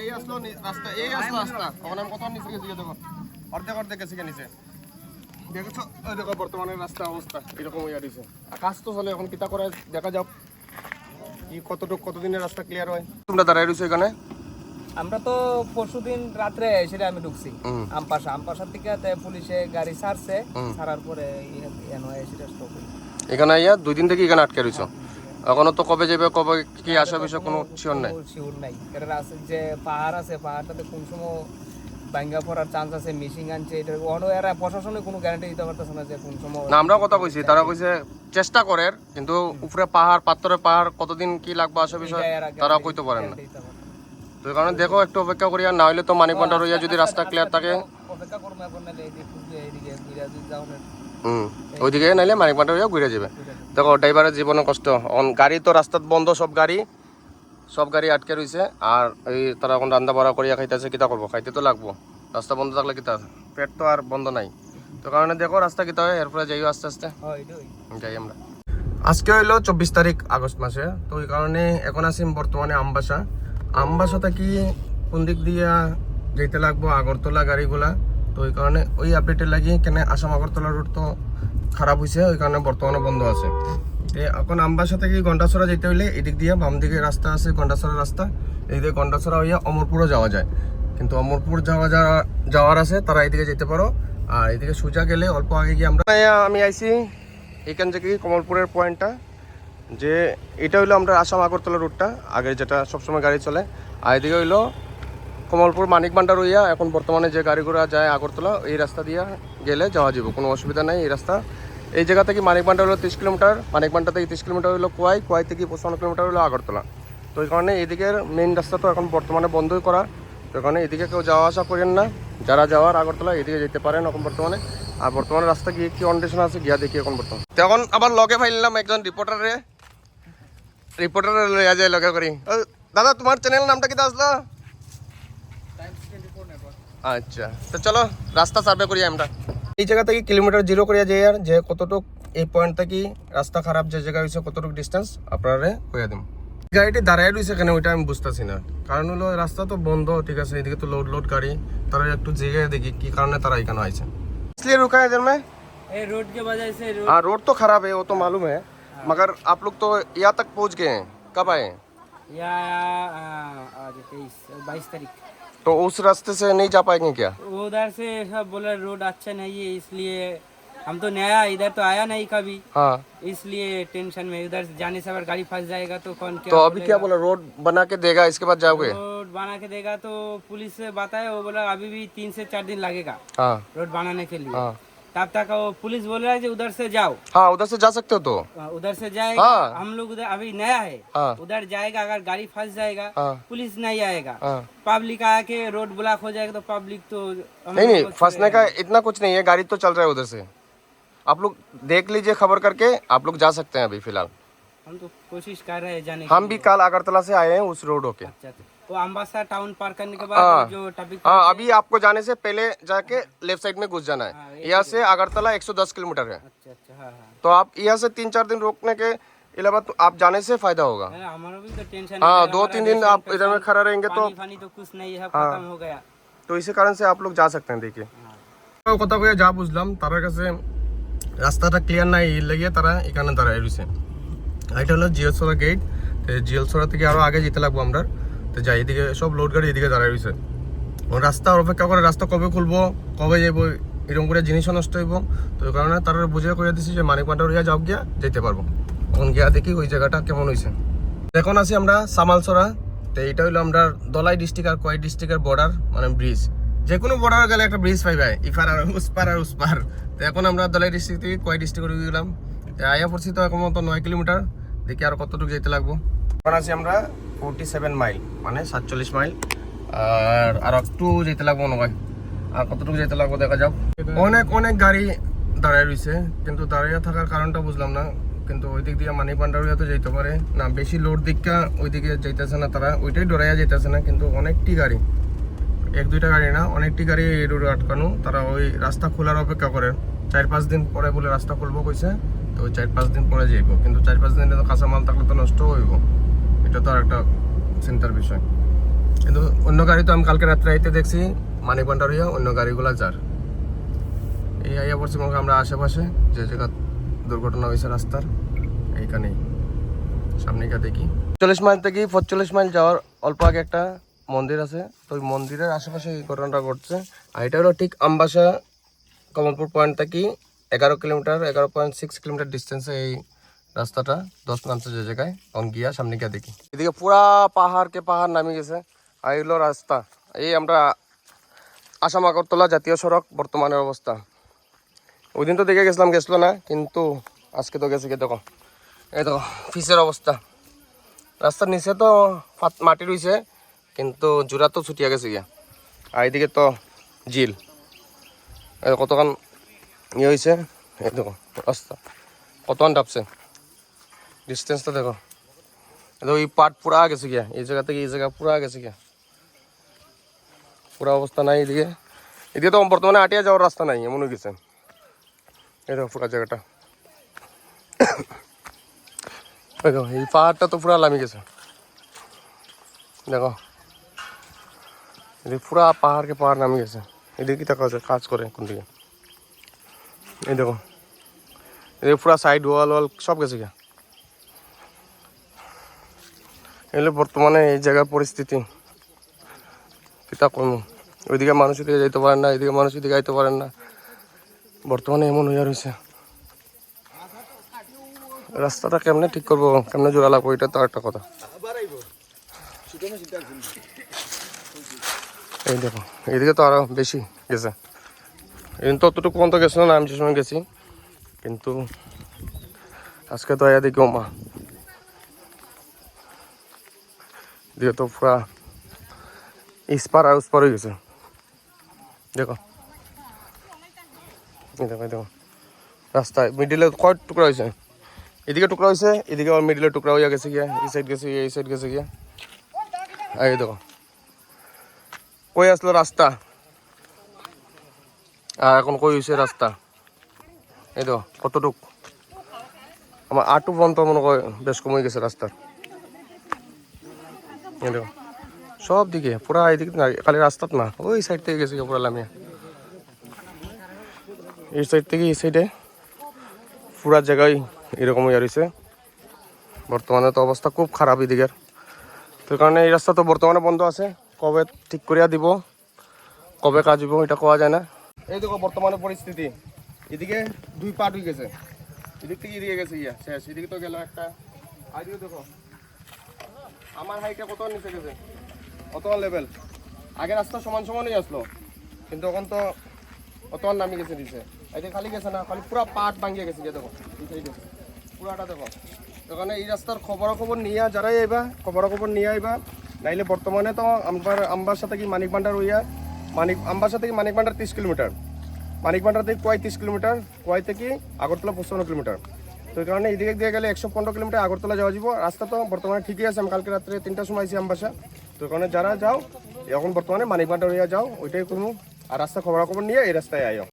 এই আসলো রাস্তা এই আসলো রাস্তা। তখন আমি কত নিচে গেছি দেখো। অর্ধেক অর্ধেক গেছে নিচে। দেখেছ? দেখো বর্তমানে রাস্তা অবস্থা এরকম হয়ে দিছে। আকাশ তো চলে এখন কিতা করে দেখা যাক। কি কতটুকু কতদিনের রাস্তা ক্লিয়ার হয়। তোমরা দাঁড়ায় রয়েছো এখানে? আমরা তো পরশুদিন রাত্রে সেটা আমি ঢুকছি। আমপাশা আমপাশার থেকে পুলিশে গাড়ি ছাড়ছে হুম। পরে সেটা স্টপ এখানে আইয়া দুই দিন থেকে এখানে আটকে রয়েছো এখনও তো কবে যাবে কবে কি আসা বিষয় কোনো শিওর নাই শিওর নাই যে পাহাড় আছে পাহাড়টাতে কোন সময় ভাঙ্গা পড়ার চান্স আছে মিশিং আনছে এটা অন্য এরা প্রশাসনে কোনো গ্যারান্টি দিতে পারতেছে না যে কোন সময় না আমরাও কথা কইছি তারা কইছে চেষ্টা করে কিন্তু উপরে পাহাড় পাত্তরে পাহাড় কতদিন কি লাগবে আসা বিষয় তারা কইতে পারেন না। তো এই কারণে দেখো একটু অপেক্ষা করিয়া না হলে তো মানিক ভান্ডার হইয়া যদি রাস্তা ক্লিয়ার থাকে অপেক্ষা করব এখন ঘুরে যদি যাও না হুম ওইদিকে নাইলে মানিক ভান্ডার হইয়া ঘুরে যাবে দেখো ড্রাইভারের জীবনে কষ্ট। অন গাড়ি তো রাস্তাত বন্ধ সব গাড়ি। সব গাড়ি আটকে রইছে আর এই তারা এখন রান্না বাড়া করিয়া খাইতেছে কিতা করব খাইতে তো লাগবো। রাস্তা বন্ধ থাকলে কিতা? পেট তো আর বন্ধ নাই। তো কারণে দেখো রাস্তা কিতা হয় এরপরে যাইও আস্তে আস্তে। হয় যাই আমরা। আজকে হইল চব্বিশ তারিখ আগস্ট মাসে তো ওই কারণে এখন আছি বর্তমানে আমবাসা আমবাসাতে কি কোন দিক দিয়া যেতে লাগবো? আগরতলা গাড়িগুলা। তো ওই কারণে ওই আপডেটের লাগি কেন আসাম আগরতলা রুট তো খারাপ হয়েছে ওই কারণে বর্তমানে বন্ধ আছে। এখন আমবাসা থেকে গন্ডাছড়া যেতে হইলে এদিক দিয়ে বাম দিকে রাস্তা আছে, গন্ডাছড়া রাস্তা। এই দিকে গন্ডাছড়া হইয়া অমরপুরও যাওয়া যায়। কিন্তু অমরপুর যাওয়া যাওয়া, যাওয়ার আছে, তারা এদিকে যেতে পারো। আর এদিকে সোজা গেলে অল্প আগে গিয়ে আমরা আমি আইছি এখান থেকে কমলপুরের পয়েন্টটা যে এটা হইল আমরা আসাম আগরতলা রুটটা আগে যেটা সবসময় গাড়ি চলে। আর এদিকে হইল কমলপুর মানিক ভান্ডার হইয়া এখন বর্তমানে যে গাড়ি ঘোড়া যায় আগরতলা, এই রাস্তা দিয়ে গেলে যাওয়া যাবে কোনো অসুবিধা নাই এই রাস্তা। এই জায়গা থেকে মানিক ভান্ডার হলো তিরিশ কিলোমিটার, মানিক ভান্ডার থেকে তিরিশ কিলোমিটার হলো কোয়াই কোয়াই থেকে পঁচপান্ন কিলোমিটার হলো আগরতলা। তো এই কারণে এদিকের মেইন রাস্তা তো এখন বর্তমানে বন্ধই করা। তো এখানে এদিকে কেউ যাওয়া আসা করেন না। যারা যাওয়ার আগরতলা এদিকে যেতে পারেন এখন বর্তমানে। আর বর্তমানে রাস্তা গিয়ে কি কন্ডিশন আছে, গিয়া দেখি এখন বর্তমানে। তখন আবার লগে ফাইলাম একজন রিপোর্টারে রিপোর্টার লইয়া যায় লগে করি। দাদা, তোমার চ্যানেল নামটা কি আসলো আচ্ছা তো চলো রাস্তা সার্ভে করি আমরা এই জায়গা থেকে কিলোমিটার জিরো করিয়া যাই আর যে কতটুক এই পয়েন্ট থেকে রাস্তা খারাপ যে জায়গা হয়েছে কতটুক ডিস্টেন্স আপনারা কইয়া দিন গাড়িটি দাঁড়ায় রয়েছে কেন ওইটা আমি বুঝতেছি না কারণ হলো রাস্তা তো বন্ধ ঠিক আছে এদিকে তো লোড লোড গাড়ি তারা একটু জেগে দেখি কি কারণে তারা এখানে আইছে इसलिए रुका है इधर में এই रोड के वजह से रोड हाँ रोड तो खराब है वो तो मालूम है मगर आप लोग तो यहाँ तक पहुँच गए हैं कब आए हैं? या आज तेईस बाईस तारीख तो उस रास्ते से नहीं जा पाएँगे क्या? उधर से सब बोला रोड अच्छा नहीं है इसलिए हम तो नया इधर तो आया नहीं कभी। हाँ। इसलिए टेंशन में उधर जाने से अगर गाड़ी फंस जाएगा तो कौन क्या तो अभी क्या बोला रोड बना के देगा इसके बाद जाओगे? रोड बना के देगा तो पुलिस से बताया वो बोला अभी भी तीन से चार दिन लगेगा हाँ। रोड बनाने के लिए। हाँ। तब तक वो पुलिस बोल रहा है जी उधर से जाओ। हाँ उधर से जा सकते हो तो। उधर से जाएगा। हाँ। हम लोग उधर अभी नया है। हाँ। उधर जाएगा अगर गाड़ी फंस जाएगा हाँ। पुलिस नहीं आएगा। हाँ। पब्लिक आके रोड ब्लॉक हो जाएगा तो पब्लिक तो नहीं नहीं फंसने का इतना कुछ नहीं है गाड़ी तो चल रहा है उधर से। आप लोग देख लीजिए खबर करके आप लोग जा सकते हैं अभी फ़िलहाल। हम तो कोशिश कर रहे हैं जाने हम भी कल अगरतला से आए हैं उस रोड होके अच्छा अच्छा वो अम्बासा टाउन पार करने के हाँ। बाद जो टॉपिक हाँ अभी आपको जाने से पहले जाके लेफ्ट साइड में घुस जाना हाँ, है यहाँ से अगरतला 110 किलोमीटर है अच्छा अच्छा हाँ हाँ तो आप यहाँ से तीन चार दिन रोकने के अलावा तो आप जाने से फायदा होगा अरे हमारा भी तो टेंशन हाँ है, दो हमारा तीन दिन रेशन आप इधर में खड़ा रहेंगे तो पानी फानी तो कुछ नहीं है खत्म हो गया তো ইসে কারণ সে আপ লোক যা सकते हैं देखिए কথা কয়ে যা বুঝলাম তার কাছে রাস্তাটা ক্লিয়ার নাই এই লাগিয়ে তারা এখানে দাঁড়ায় রয়েছে আর এটা হলো জিওসোরা গেট তো জিওসোরা থেকে আরও আগে যেতে লাগবো আমরা। তো যাই, এদিকে সব লোড গাড়ি এদিকে দাঁড়ায় রয়েছে। রাস্তা অপেক্ষা করে রাস্তা কবে খুলবো, কবে যাব এরকম করে জিনিসও নষ্ট হইব। তো ওই কারণে তারা বুঝে করে দিছি যে মানিক হইয়া যাও গিয়া যেতে পারব। এখন গিয়া দেখি ওই জায়গাটা কেমন হয়েছে এখন আছি আমরা সামালসরা। তো এইটা হলো আমরা দলাই ডিস্ট্রিক্ট আর কোয়াই ডিস্ট্রিক্টের বর্ডার মানে ব্রিজ যে কোনো বর্ডার গেলে একটা ব্রিজ পাই ভাই ইফার আর উসপার আর উসপার। তো এখন আমরা দলাই ডিস্ট্রিক্ট থেকে কোয়াই ডিস্ট্রিক্ট গেলাম। আয়া পড়ছি তো এখন মতো নয় কিলোমিটার। দেখি আর কতটুকু যেতে লাগবো। এখন আছি আমরা ফোরটি সেভেন মাইল মানে সাতচল্লিশ মাইল আর আর একটু যেতে লাগবো মনে হয়। আর কতটুকু যেতে লাগবো দেখা যাও অনেক অনেক গাড়ি দাঁড়ায় রয়েছে, কিন্তু দাঁড়িয়ে থাকার কারণটা বুঝলাম না। কিন্তু ওই দিক দিয়ে মানি পান্ডারিয়া তো যেতে পারে। না, বেশি লোড দিকটা ওই দিকে যাইতেছে না তারা। ওইটাই ডরাইয়া যাইতেছে না, কিন্তু অনেকটি গাড়ি। এক, দুইটা গাড়ি না, অনেকটি গাড়ি এই রোডে আটকানো। তারা ওই রাস্তা খোলার অপেক্ষা করে। চার, পাঁচ দিন পরে বলে রাস্তা খুলবো কইছে। তো চার পাঁচ দিন পরে যাইব কিন্তু চার পাঁচ দিনে তো কাঁচা মাল থাকলে তো নষ্ট হইব। এটা তো আর একটা চিন্তার বিষয়। কিন্তু অন্য গাড়ি তো আমি কালকে রাত্রে আইতে দেখছি, মানিক ভান্ডারিয়া, অন্য গাড়িগুলা যার। এই আইয়া মনে আমরা আশেপাশে, যে জায়গা দুর্ঘটনা হয়েছে রাস্তার, এইখানেই। সামনে গিয়ে দেখি। চল্লিশ মাইল থেকে পঁচল্লিশ মাইল যাওয়ার অল্প আগে একটা মন্দির আছে। তো ওই মন্দিরের আশেপাশে এই ঘটনাটা ঘটছে। আর এটা হলো ঠিক আমবাসা কমলপুর পয়েন্ট থেকে এগারো কিলোমিটার, এগারো পয়েন্ট সিক্স কিলোমিটার ডিস্টেন্সে এই রাস্তাটা, দশ নামছে যে জায়গায় অন গিয়া, সামনে গিয়া দেখি। এদিকে পুরা পাহাড়কে পাহাড় নামে গেছে। আর এগুলো রাস্তা। এই আমরা আসাম আগরতলা জাতীয় সড়ক বর্তমানের অবস্থা। ওই দিন তো দেখে গেছিলাম, গেছিল না, কিন্তু আজকে তো গেছে দেখো। এই দেখো ফিসের অবস্থা। রাস্তার নিচে তো মাটি রয়েছে কিন্তু জোড়া তো ছুটিয়া গেছে গিয়া। আর এইদিকে তো জিল কতক্ষণ ইয়ে হয়েছে এই দেখো, রাস্তা। কতক্ষণ ডাবছে ডিস্টেন্সটা দেখো। দেখো, এই পাট পুরা গেছে গিয়া। এই জায়গা থেকে এই জায়গা পুরা গেছে গিয়া। পুরা অবস্থা নাই এদিকে। এদিকে তো বর্তমানে আটিয়া যাওয়ার রাস্তা নাই এমন হয়ে গেছে। এই দেখো পুরা জায়গাটা। দেখো, এই পাহাড়টা তো পুরা লামি গেছে। দেখো। এদিকে পুরা পাহাড়কে পাহাড় নামে গেছে। এদিকে কি দেখা কাজ করে কোন দিকে এই দেখো। এদিকে পুরা সাইড ওয়াল ওয়াল সব গেছে গিয়া এগুলো বর্তমানে এই জায়গার পরিস্থিতি। কিতা করব? ওইদিকে মানুষ দিকে যাইতে পারেন না, এদিকে মানুষ দিকে যাইতে পারেন না। বর্তমানে এমন হইয়া রয়েছে রাস্তাটা কেমনে ঠিক করব, কেমনে জোড়া লাগবো, এটা তো একটা কথা। এই দেখো এদিকে তো আরও বেশি গেছে। এদিন তো অতটুকু পর্যন্ত গেছিল না আমি যে সময় গেছি। কিন্তু আজকে তো আয়া দেখি মা দিয়ে তো পুরা ইস্পার আর উস্পার হয়ে গেছে। দেখো। দেখো দেখো। রাস্তায় মিডিলে কয় টুকরা হয়েছে? এদিকে টুকরা হয়েছে, এদিকে আবার মিডিলে টুকরা হয়ে গেছে গিয়া, এই সাইড গেছে এই সাইড গেছে গিয়া। এই দেখো। কই আসলো রাস্তা? আর এখন কই হয়েছে রাস্তা এই দেখো কতটুক আমার আটু পর্যন্ত মনে হয় বেশ কমে গেছে রাস্তার এই সব দিকে পুরা এইদিকে না খালি রাস্তাত না। ওই সাইড থেকে গেছে পুরা লামিয়া। এই সাইড থেকে এই সাইডে পুরা জায়গায় এরকম হয়ে রয়েছে বর্তমানে তো অবস্থা খুব খারাপ এদিকের তো কারণে এই রাস্তা তো বর্তমানে বন্ধ আছে। কবে ঠিক করিয়া দিব। কবে কাজ হইব এটা কোয়া যায় না। এই দেখো বর্তমানে পরিস্থিতি। এদিকে দুই পাট হয়ে গেছে। এদিক থেকে এদিকে গেছে ইয়া শেষ। এদিকে তো গেল একটা। আর দেখো, আমার হাইটে কত নিচে গেছে? কত লেভেল আগে রাস্তা সমান সমানই আসলো। কিন্তু এখন তো অত নামি গেছে দিছে এদিকে খালি গেছে না, খালি পুরা পাট ভাঙিয়ে গেছে দেখো, এই পুরাটা দেখো। ওখানে এই রাস্তার খবরাখবর নিয়ে যারাই আইবা, খবরাখবর নিয়ে আইবা, নাইলে বর্তমানে তো আমার আম্বার সাথে কি মানিক ভান্ডার হইয়া মানিক আমবাসা থেকে মানিক ভান্ডার তিরিশ কিলোমিটার। মানিক ভান্ডার থেকে কয় তিরিশ কিলোমিটার কয় থেকে আগরতলা পঁচপান্ন কিলোমিটার। তো এই কারণে এদিকে দিয়ে গেলে একশো পনেরো কিলোমিটার আগরতলা যাওয়া যাব। রাস্তা তো বর্তমানে ঠিকই আছে, আমি কালকে রাত্রে তিনটার সময় আছি আমবাসা। তো কারণে যারা যাও, এখন বর্তমানে মানিক ভান্ডার হইয়া যাও, ওইটাই করব। আর রাস্তা খবরাখবর নিয়ে এই রাস্তায় আইও